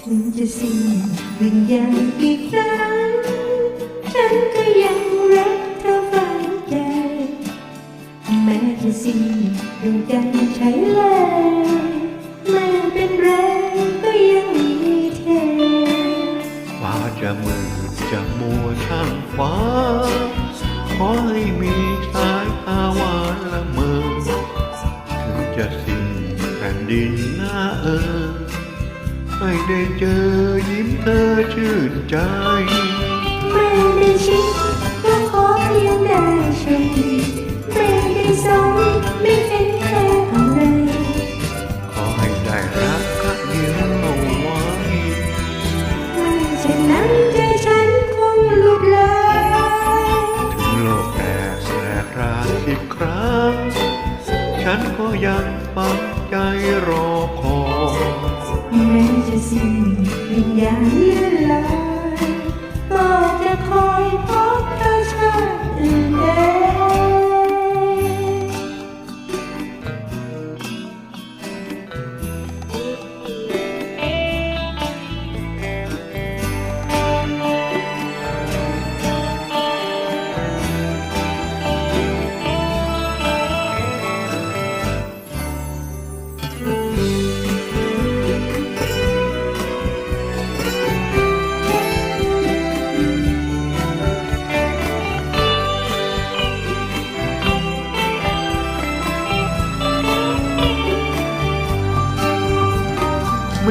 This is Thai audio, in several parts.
ถึงจะสิ้นวิญญาณอีกครั้งฉันก็ยังรักเธอฝังใจ แม้จะสิ้นดวงใจใช้เลย จะมือจะมัวช่างฟ้า ขอให้มีสายตาหวานละเมอถึงจะสิ้นแผ่นดินหน้าเออไม่ได้เจอยิ้มเธอชื่นใจ สิบครั้ง ฉันก็ยังปังใจรอคอยแม้จะสิ้นวิญญาณ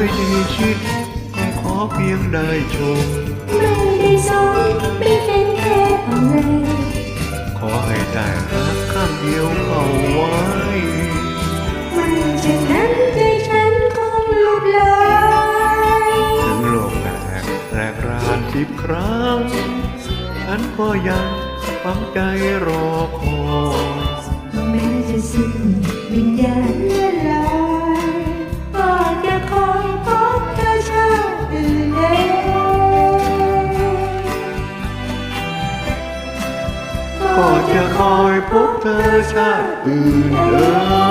ไม่ได้ชิดแค่ขอเพียงได้ชม ไม่ได้สนไม่เป็นแค่อะไรขอให้ได้รักข้างเดียวเอาไว้ไม่เช่นนั้นใจฉันคงหลุดลอยถึงโลกแตกแตกรานสิบครั้ง ฉันก็ยังฟังใจรอคอย แม้จะสิ้นวิญ Purple Sky. Ooh, oh.